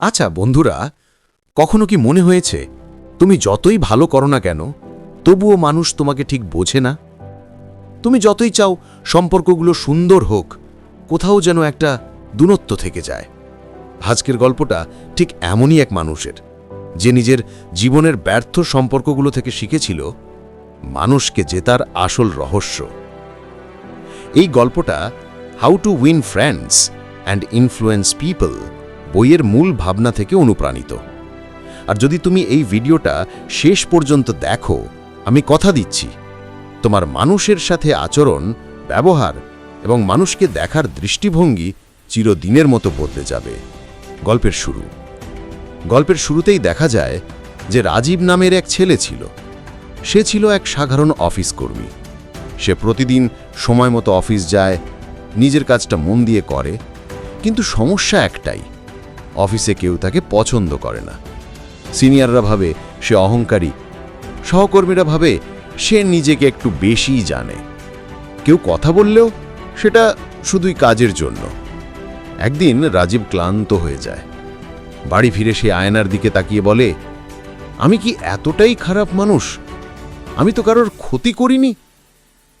আচ্ছা বন্ধুরা, কখনো কি মনে হয়েছে, তুমি যতই ভালো করো না কেন, তবুও মানুষ তোমাকে ঠিক বোঝে না? তুমি যতই চাও সম্পর্কগুলো সুন্দর হোক, কোথাও যেন একটা দূরত্ব থেকে যায়। আজকের গল্পটা ঠিক এমনই এক মানুষের, যে নিজের জীবনের ব্যর্থ সম্পর্কগুলো থেকে শিখেছিল, মানুষকে জেতার আসল রহস্য। এই গল্পটা how to win friends and influence people বইয়ের মূল ভাবনা থেকে অনুপ্রাণিত। আর যদি তুমি এই ভিডিওটা শেষ পর্যন্ত দেখো, আমি কথা দিচ্ছি, তোমার মানুষের সাথে আচরণ, ব্যবহার এবং মানুষকে দেখার দৃষ্টিভঙ্গি চিরদিনের মতো বদলে যাবে। গল্পের শুরু। গল্পের শুরুতেই দেখা যায় যে রাজীব নামের এক ছেলে ছিল। সে ছিল এক সাধারণ অফিস কর্মী। সে প্রতিদিন সময় মতো অফিস যায়, নিজের কাজটা মন দিয়ে করে, কিন্তু সমস্যা একটাই অফিসে কেউ তাকে পছন্দ করে না। সিনিয়ররা ভাবে সে অহংকারী। সহকর্মীরা ভাবে সে নিজেকে একটু বেশিই জানে। কেউ কথা বললেও সেটা শুধুই কাজের জন্য। একদিন রাজীব ক্লান্ত হয়ে যায়। বাড়ি ফিরে সে আয়নার দিকে তাকিয়ে বলে, আমি কি এতটাই খারাপ মানুষ? আমি তো কারোর ক্ষতি করিনি?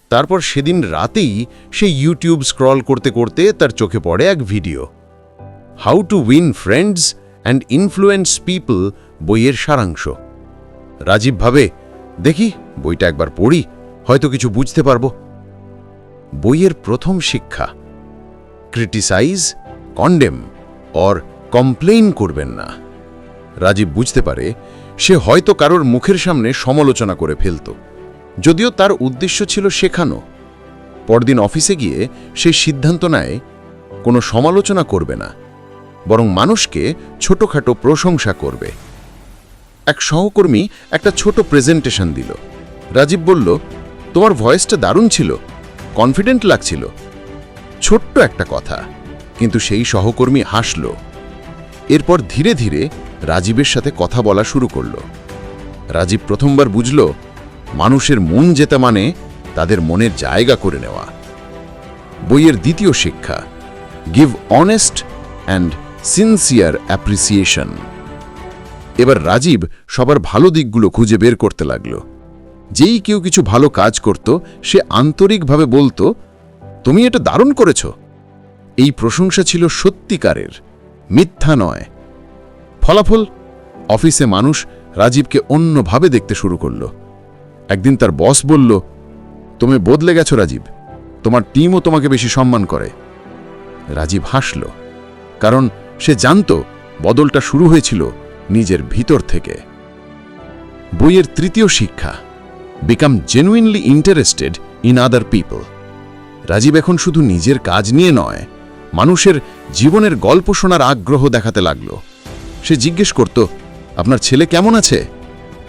তারপর সেদিন রাতেই সে ইউটিউব স্ক্রল করতে করতে তার চোখে পড়ে এক video. How to win friends and influence people বইয়ের সারাংশ। রাজীব ভাবে, দেখি, বইটা একবার পড়ি, হয়তো কিছু বুঝতে পারব। বইয়ের প্রথম শিক্ষা ক্রিটিসাইজ কন্ডেম অর কমপ্লেইন করবেন না। রাজীব বুঝতে পারে, সে হয়তো কারোর মুখের সামনে সমালোচনা করে ফেলত, যদিও তার উদ্দেশ্য ছিল শেখানো। পরদিন অফিসে গিয়ে সে সিদ্ধান্ত নেয়, কোনো সমালোচনা করবে না। বরং মানুষকে ছোটখাটো প্রশংসা করবে। এক সহকর্মী একটা ছোট প্রেজেন্টেশন দিল। রাজীব বলল, তোমার ভয়েসটা দারুণ ছিল, কনফিডেন্ট লাগছিল। ছোট্ট একটা কথা। কিন্তু সেই সহকর্মী হাসল। এরপর ধীরে ধীরে রাজীবের সাথে কথা বলা শুরু করল। রাজীব প্রথমবার বুঝল, মানুষের মন জেতা মানে তাদের মনের জায়গা করে নেওয়া। বইয়ের দ্বিতীয় শিক্ষা give honest and sincere appreciation এবার রাজীব সবার ভালো দিকগুলো খুঁজে বের করতে লাগল। যেই কেউ কিছু ভালো কাজ করত, সে আন্তরিকভাবে বলতো, তুমি এটা দারুণ করেছ। এই প্রশংসা ছিল সত্যিকারের, মিথ্যা নয়। ফলাফল? অফিসে মানুষ রাজীবকে অন্যভাবে দেখতে শুরু করল। একদিন তার বস বলল, তুমি বদলে গেছো রাজীব। তোমার টিমও তোমাকে বেশি সম্মান করে। রাজীব হাসল, কারণ সে জানত বদলটা শুরু হয়েছিল নিজের ভিতর থেকে। বইয়ের তৃতীয় শিক্ষা become genuinely interested in other people Rajib এখন শুধু নিজের কাজ নিয়ে নয়, মানুষের জীবনের গল্প শোনার আগ্রহ দেখাতে লাগল। সে জিজ্ঞেস করত, আপনার ছেলে কেমন আছে?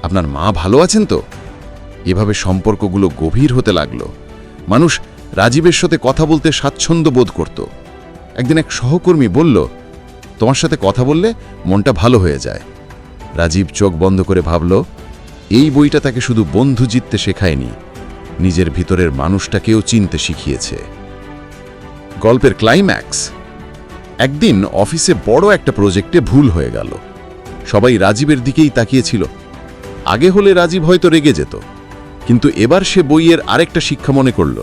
আপনার মা ভালো আছেন তো? এভাবে সম্পর্কগুলো গভীর হতে লাগল। মানুষ রাজীবের সাথে কথা বলতে স্বাচ্ছন্দ্য বোধ করত। একদিন এক সহকর্মী বলল তোমার সাথে কথা বললে মনটা ভালো হয়ে যায়। রাজীব চোখ বন্ধ করে ভাবল, এই বইটা তাকে শুধু বন্ধু জিততে শেখায়নি, নিজের ভিতরের মানুষটাকেও চিনতে শিখিয়েছে। গল্পের ক্লাইম্যাক্স একদিন অফিসে বড় একটা প্রজেক্টে ভুল হয়ে গেল। সবাই রাজীবের দিকেই তাকিয়েছিল। আগে হলে রাজীব হয়তো রেগে যেত, কিন্তু এবার সে বইয়ের আরেকটা শিক্ষা মনে করল।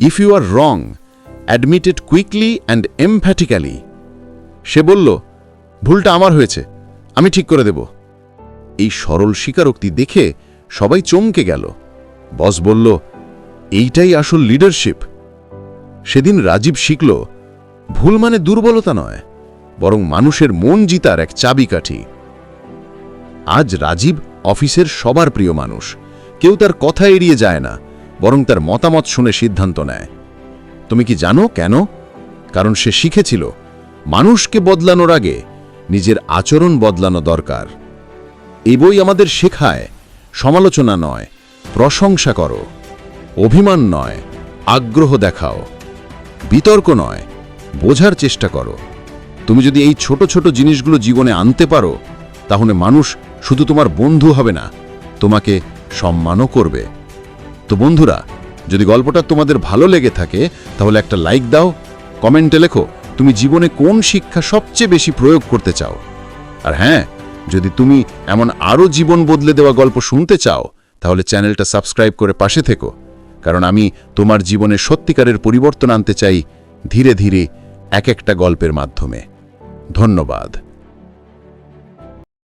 If you are wrong admitted quickly and emphatically সে বলল, ভুলটা আমার হয়েছে, আমি ঠিক করে দেব। এই সরল স্বীকারোক্তি দেখে সবাই চমকে গেল। বস বলল, এইটাই আসল লিডারশিপ সেদিন রাজীব শিখল, ভুল মানে দুর্বলতা নয়, বরং মানুষের মন জিতার এক চাবিকাঠি। আজ রাজীব অফিসের সবার প্রিয় মানুষ, কেউ তার কথা এড়িয়ে যায় না, বরং তার মতামত শুনে সিদ্ধান্ত নেয়। তুমি কি জানো কেন? কারণ সে শিখেছিল মানুষকে বদলানোর আগে নিজের আচরণ বদলানো দরকার। এই বই আমাদের শেখায়, সমালোচনা নয়, প্রশংসা করো, অভিমান নয়, আগ্রহ দেখাও, বিতর্ক নয়, বোঝার চেষ্টা করো। তুমি যদি এই ছোট ছোট জিনিসগুলো জীবনে আনতে পারো, তাহলে মানুষ শুধু তোমার বন্ধু হবে না, তোমাকে সম্মানও করবে। তো বন্ধুরা, যদি গল্পটা তোমাদের ভালো লেগে থাকে, তাহলে একটা লাইক দাও, কমেন্টে লেখো। তুমি জীবনে কোন শিক্ষা সবচেয়ে বেশি প্রয়োগ করতে চাও? আর হ্যাঁ যদি তুমি এমন আরও জীবন বদলে দেওয়া গল্প শুনতে চাও, তাহলে চ্যানেলটা সাবস্ক্রাইব করে পাশে থেকো। কারণ আমি তোমার জীবনে সত্যিকারের পরিবর্তন আনতে চাই ধীরে ধীরে এক একটা গল্পের মাধ্যমে। ধন্যবাদ।